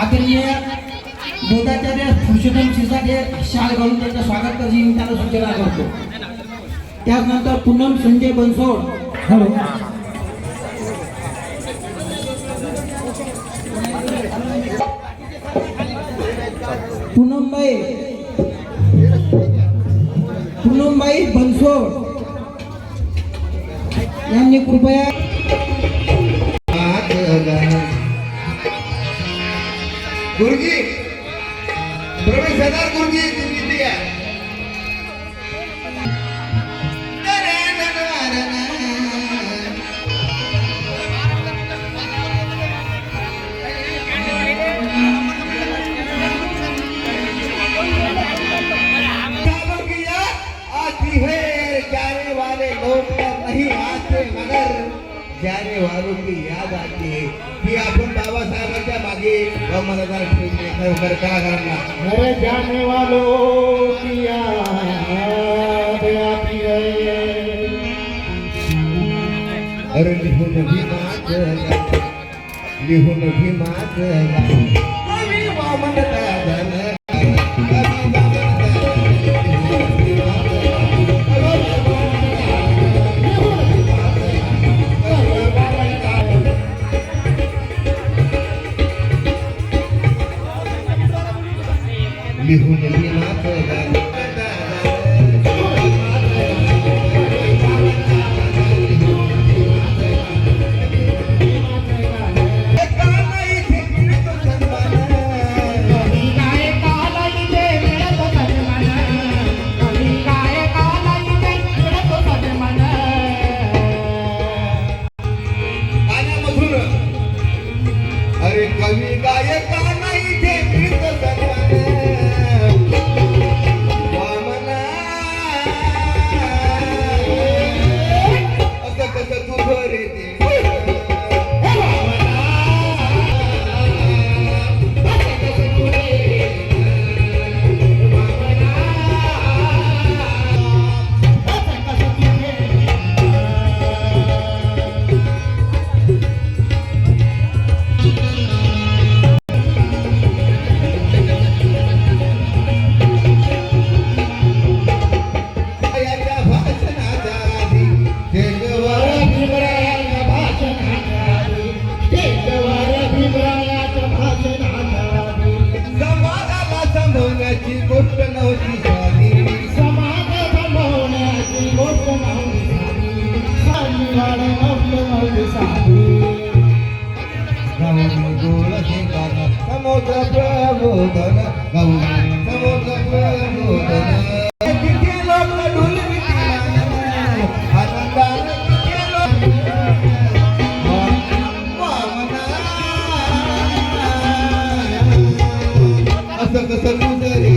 आदरणीय बोधाचार्य पुरुषोत्तम शिरसाटे शाल घालून त्यांचं स्वागत करण्याची मी त्यांना सूचना करतो. त्यानंतर पूनम संजय बनसोड. हॅलो. पूनमबाई. पूनमबाई बनसोड. यांनी कृपया गुरुजी प्रवेश सरदार गुरुजी इतनी है जाने वाले लोग पर नहीं आते मगर जाने वालों की याद आती है की आपण बाबासाहेबांच्या मागे मतदार ठेवले खरोखर कलाकारांना घर जाने वालों की याद आती है अरे लिहून भी मागला लिहून भी मागला सन्मान अरे कवी गायका समाजाला गोष्ट नव्हती झाली समाज बनवण्याची गोष्ट नव्हती झाली साधी नव्हती साधी. गाऊन गोळ शिंगार समोर प्रबोधन गाऊन సగ సగు